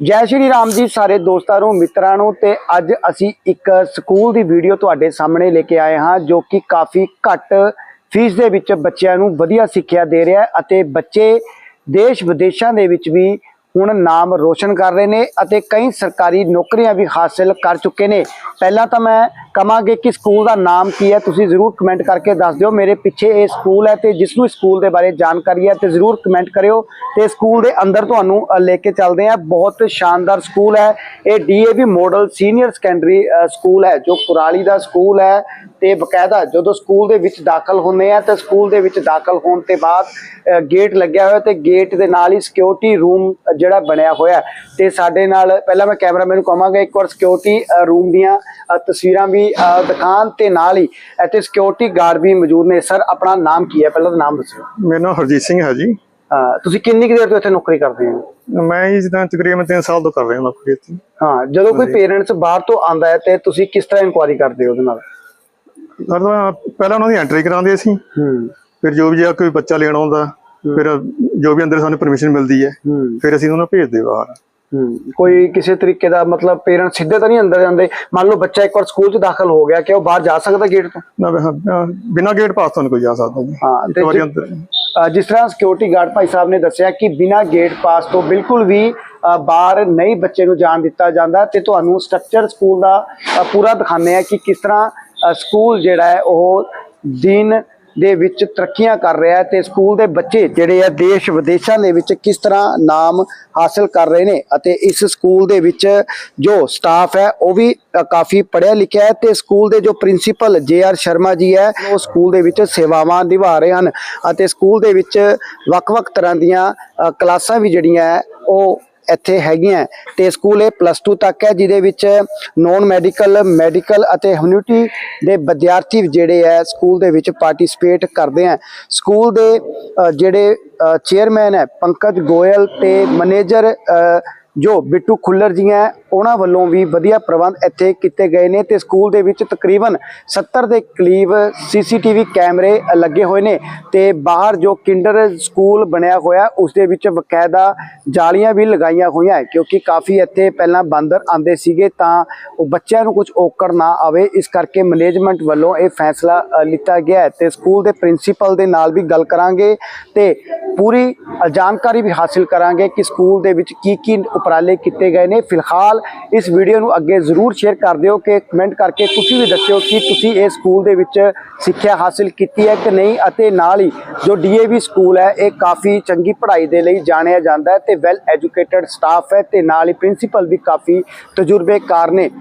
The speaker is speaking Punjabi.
ਜੈ ਸ਼੍ਰੀ ਰਾਮ ਜੀ ਸਾਰੇ ਦੋਸਤਾਂ ਨੂੰ, ਮਿੱਤਰਾਂ ਨੂੰ ਤੇ ਅੱਜ ਅਸੀਂ ਇੱਕ ਸਕੂਲ ਦੀ ਵੀਡੀਓ ਤੁਹਾਡੇ ਸਾਹਮਣੇ ਲੈ ਕੇ ਆਏ ਹਾਂ ਜੋ ਕਿ ਕਾਫੀ ਘੱਟ ਫੀਸ ਦੇ ਵਿੱਚ ਬੱਚਿਆਂ ਨੂੰ ਵਧੀਆ ਸਿੱਖਿਆ ਦੇ ਰਿਹਾ ਹੈ ਅਤੇ ਬੱਚੇ ਦੇਸ਼ ਵਿਦੇਸ਼ਾਂ ਦੇ ਵਿੱਚ ਵੀ ਹੁਣ ਨਾਮ ਰੋਸ਼ਨ ਕਰ ਰਹੇ ਨੇ ਅਤੇ ਕਈ ਸਰਕਾਰੀ ਨੌਕਰੀਆਂ ਵੀ ਹਾਸਲ ਕਰ ਚੁੱਕੇ ਨੇ। ਪਹਿਲਾਂ ਤਾਂ ਮੈਂ ਕਹਾਂਗੇ ਕਿ ਸਕੂਲ ਦਾ ਨਾਮ ਕੀ ਹੈ, ਤੁਸੀਂ ਜ਼ਰੂਰ ਕਮੈਂਟ ਕਰਕੇ ਦੱਸ ਦਿਓ। ਮੇਰੇ ਪਿੱਛੇ ਇਹ ਸਕੂਲ ਹੈ ਤੇ ਜਿਸ ਨੂੰ ਸਕੂਲ ਦੇ ਬਾਰੇ ਜਾਣਕਾਰੀ ਹੈ, ਤੇ ਜ਼ਰੂਰ ਕਮੈਂਟ ਕਰਿਓ। ਤੇ ਸਕੂਲ ਦੇ ਅੰਦਰ ਤੁਹਾਨੂੰ ਲੈ ਕੇ ਚੱਲਦੇ ਹਾਂ। ਬਹੁਤ ਸ਼ਾਨਦਾਰ ਸਕੂਲ ਹੈ। ਇਹ DAV model senior secondary school ਹੈ, ਜੋ ਕੁਰਾਲੀ ਦਾ ਸਕੂਲ ਹੈ ਤੇ ਬਕਾਇਦਾ ਜਦੋਂ ਸਕੂਲ ਦੇ ਵਿੱਚ ਦਾਖਲ ਹੁੰਦੇ ਆ, ਤਾਂ ਸਕੂਲ ਦੇ ਵਿੱਚ ਦਾਖਲ ਹੋਣ ਤੇ ਬਾਅਦ ਗੇਟ ਲੱਗਿਆ ਹੋਇਆ ਤੇ ਗੇਟ ਦੇ ਨਾਲ ਹੀ ਸਿਕਿਉਰਿਟੀ ਰੂਮ ਜਿਹੜਾ ਬਣਿਆ ਹੋਇਆ। ਹੈ। ਤੇ ਸਾਡੇ ਨਾਲ, ਪਹਿਲਾਂ ਮੈਂ ਕੈਮਰਾਮੈਨ ਨੂੰ ਕਹਾਂਗਾ ਇੱਕ ਵਾਰ ਸਿਕਿਉਰਿਟੀ ਰੂਮ ਦੀਆਂ ਤਸਵੀਰਾਂ ਵੀ ਅ, ਦਿਖਾਉਣ ਤੇ ਨਾਲ ਹੀ ਇੱਥੇ ਸਿਕਿਉਰਿਟੀ ਗਾਰਡ ਵੀ ਮੌਜੂਦ ਨੇ। ਸਰ ਆਪਣਾ ਨਾਮ ਕੀ ਹੈ? ਪਹਿਲਾਂ ਤਾਂ ਨਾਮ ਦੱਸਿਓ ਮੇਰਾ ਨਾਮ ਹਰਜੀਤ ਸਿੰਘ ਹੈ ਜੀ। ਤੁਸੀਂ ਕਿੰਨੀ ਕੁ ਦੇਰ ਤੋਂ ਇੱਥੇ ਨੌਕਰੀ ਕਰਦੇ ਹੋ? ਮੈਂ ਜੀ ਜਿੱਦਾਂ ਤਕਰੀਬਨ 3 ਸਾਲ ਤੋਂ ਕਰ ਰਿਹਾ ਨੌਕਰੀ ਇੱਥੇ। ਹਾਂ ਜਦੋਂ ਕੋਈ ਪੇਰੈਂਟਸ ਬਾਹਰ ਤੋਂ ਆਂਦਾ ਹੈ ਤੇ ਤੁਸੀਂ ਕਿਸ ਤਰ੍ਹਾਂ ਇਨਕੁਆਇਰੀ ਕਰਦੇ ਹੋ ਉਹਦੇ ਨਾਲ? ਪਹਿਲਾਂ ਉਹਨਾਂ ਦੀ ਐਂਟਰੀ ਕਰਾਉਂਦੇ ਸੀ ਹੂੰ। ਫਿਰ ਜੋ ਵੀ ਜੇ ਕੋਈ ਬੱਚਾ ਲੈਣ ਆਉਂਦਾ ਫਿਰ ਜੋ ਵੀ ਅੰਦਰ ਸਾਨੂੰ ਪਰਮਿਸ਼ਨ ਮਿਲਦੀ ਹੈ। ਫਿਰ ਅਸੀਂ ਉਹਨਾਂ ਨੂੰ ਭੇਜਦੇ ਬਾਹਰ। ਕੋਈ ਕਿਸੇ ਤਰੀਕੇ ਦਾ ਮਤਲਬ ਪੇਰੈਂਟਸ ਸਿੱਧੇ ਤਾਂ ਨਹੀਂ ਅੰਦਰ ਜਾਂਦੇ। ਮੰਨ ਲਓ ਬੱਚਾ ਇੱਕ ਵਾਰ ਸਕੂਲ 'ਚ ਦਾਖਲ ਹੋ ਗਿਆ ਕਿ ਉਹ ਬਾਹਰ ਜਾ ਸਕਦਾ ਗੇਟ ਤੋਂ? ਨਾ ਬਿਨਾਂ ਗੇਟ ਪਾਸ ਤੋਂ ਕੋਈ ਜਾ ਸਕਦਾ ਜੀ। ਹਾਂ, ਇੱਕ ਵਾਰੀ ਅੰਦਰ ਜਿਸ ਤਰ੍ਹਾਂ ਸਿਕਿਉਰਿਟੀ ਗਾਰਡ ਭਾਈ ਸਾਹਿਬ ਨੇ ਦੱਸਿਆ ਕਿ ਬਿਨਾਂ ਗੇਟ ਪਾਸ ਤੋਂ ਬਿਲਕੁਲ ਵੀ ਬਾਹਰ ਨਹੀਂ ਬੱਚੇ ਨੂੰ ਜਾਣ ਦਿੱਤਾ ਜਾਂਦਾ ਤੇ ਤੁਹਾਨੂੰ ਸਟਰਕਚਰ ਸਕੂਲ ਦਾ ਪੂਰਾ ਦਿਖਾਉਂਦੇ ਆ ਕਿ ਕਿਸ ਤਰ੍ਹਾਂ ਸਕੂਲ ਜਿਹੜਾ ਹੈ ਉਹ ਦਿਨ ਦੇ ਵਿੱਚ ਤਰੱਕੀਆਂ ਕਰ ਰਿਹਾ ਹੈ ਤੇ ਸਕੂਲ ਦੇ ਬੱਚੇ ਜਿਹੜੇ ਆ ਦੇਸ਼ ਵਿਦੇਸ਼ਾਂ ਦੇ ਵਿੱਚ ਕਿਸ ਤਰ੍ਹਾਂ ਨਾਮ ਹਾਸਲ ਕਰ ਰਹੇ ਨੇ ਅਤੇ ਇਸ ਸਕੂਲ ਦੇ ਵਿੱਚ ਜੋ ਸਟਾਫ ਹੈ, ਉਹ ਵੀ ਕਾਫੀ ਪੜ੍ਹਿਆ ਲਿਖਿਆ ਹੈ ਤੇ ਸਕੂਲ ਦੇ ਜੋ principal J R Sharma ji ਹੈ, ਉਹ ਸਕੂਲ ਦੇ ਵਿੱਚ ਸੇਵਾਵਾਂ ਨਿਭਾ ਰਹੇ ਹਨ ਅਤੇ ਸਕੂਲ ਦੇ ਵਿੱਚ ਵੱਖ-ਵੱਖ ਤਰ੍ਹਾਂ ਦੀਆਂ ਕਲਾਸਾਂ ਵੀ ਜਿਹੜੀਆਂ ਹੈ, ਉਹ ਇੱਥੇ ਹੈਗੀਆਂ ਤੇ ਸਕੂਲ ਇਹ ਪਲੱਸ 2 ਤੱਕ ਹੈ, ਜਿਹਦੇ ਵਿੱਚ ਨੌਨ ਮੈਡੀਕਲ ਮੈਡੀਕਲ ਅਤੇ ਹਿਊਮਨਿਟੀ ਦੇ ਵਿਦਿਆਰਥੀ ਜਿਹੜੇ ਹੈ, ਸਕੂਲ ਦੇ ਵਿੱਚ ਪਾਰਟਿਸਿਪੇਟ ਕਰਦੇ ਆ ਸਕੂਲ ਦੇ ਜਿਹੜੇ ਚੇਅਰਮੈਨ ਹੈ, ਪੰਕਜ ਗੋਇਲ ਤੇ ਮੈਨੇਜਰ ਜੋ ਬਿੱਟੂ ਖੁੱਲਰ ਜੀ ਹੈ, ਉਹਨਾਂ ਵੱਲੋਂ ਵੀ ਵਧੀਆ ਪ੍ਰਬੰਧ ਇੱਥੇ ਕੀਤੇ ਗਏ ਨੇ ਤੇ ਸਕੂਲ ਦੇ ਵਿੱਚ ਤਕਰੀਬਨ 70 ਦੇ ਕਰੀਬ ਸੀਸੀਟੀਵੀ ਕੈਮਰੇ ਲੱਗੇ ਹੋਏ ਨੇ ਤੇ ਬਾਹਰ ਜੋ ਕਿੰਡਰ ਸਕੂਲ ਬਣਿਆ ਹੋਇਆ, ਉਸ ਦੇ ਵਿੱਚ ਬਕਾਇਦਾ ਜਾਲੀਆਂ ਵੀ ਲਗਾਈਆਂ ਹੋਈਆਂ ਕਿਉਂਕਿ ਕਾਫੀ ਇੱਥੇ ਪਹਿਲਾਂ ਬਾਂਦਰ ਆਂਦੇ ਸੀਗੇ ਤਾਂ ਉਹ ਬੱਚਿਆਂ ਨੂੰ ਕੁਝ ਔਕੜ ਨਾ ਆਵੇ, ਇਸ ਕਰਕੇ ਮੈਨੇਜਮੈਂਟ ਵੱਲੋਂ ਇਹ ਫੈਸਲਾ ਲਿੱਤਾ ਗਿਆ ਹੈ ਤੇ ਸਕੂਲ ਦੇ ਪ੍ਰਿੰਸੀਪਲ ਦੇ ਨਾਲ ਵੀ ਗੱਲ ਕਰਾਂਗੇ ਤੇ ਪੂਰੀ ਜਾਣਕਾਰੀ ਵੀ ਹਾਸਿਲ ਕਰਾਂਗੇ ਕਿ ਸਕੂਲ ਦੇ ਵਿੱਚ ਕੀ ਕੀ ਉਪਰਾਲੇ ਕੀਤੇ ਗਏ ਨੇ। ਫਿਲਹਾਲ ਇਸ ਵੀਡੀਓ ਨੂੰ ਅੱਗੇ ਜ਼ਰੂਰ ਸ਼ੇਅਰ ਕਰ ਦਿਓ ਕਿ ਕਮੈਂਟ ਕਰਕੇ ਤੁਸੀਂ ਵੀ ਦੱਸਿਓ ਕਿ ਤੁਸੀਂ ਇਹ ਸਕੂਲ ਦੇ ਵਿੱਚ ਸਿੱਖਿਆ ਹਾਸਿਲ ਕੀਤੀ ਹੈ ਕਿ ਨਹੀਂ ਅਤੇ ਨਾਲ ਹੀ ਜੋ ਡੀਏਵੀ ਸਕੂਲ ਹੈ, ਇਹ ਕਾਫੀ ਚੰਗੀ ਪੜ੍ਹਾਈ ਦੇ ਲਈ ਜਾਣਿਆ ਜਾਂਦਾ ਹੈ ਤੇ ਵੈਲ ਐਜੂਕੇਟਡ ਸਟਾਫ ਹੈ ਤੇ ਨਾਲ ਹੀ ਪ੍ਰਿੰਸੀਪਲ ਵੀ ਕਾਫੀ ਤਜਰਬੇਕਾਰ ਨੇ।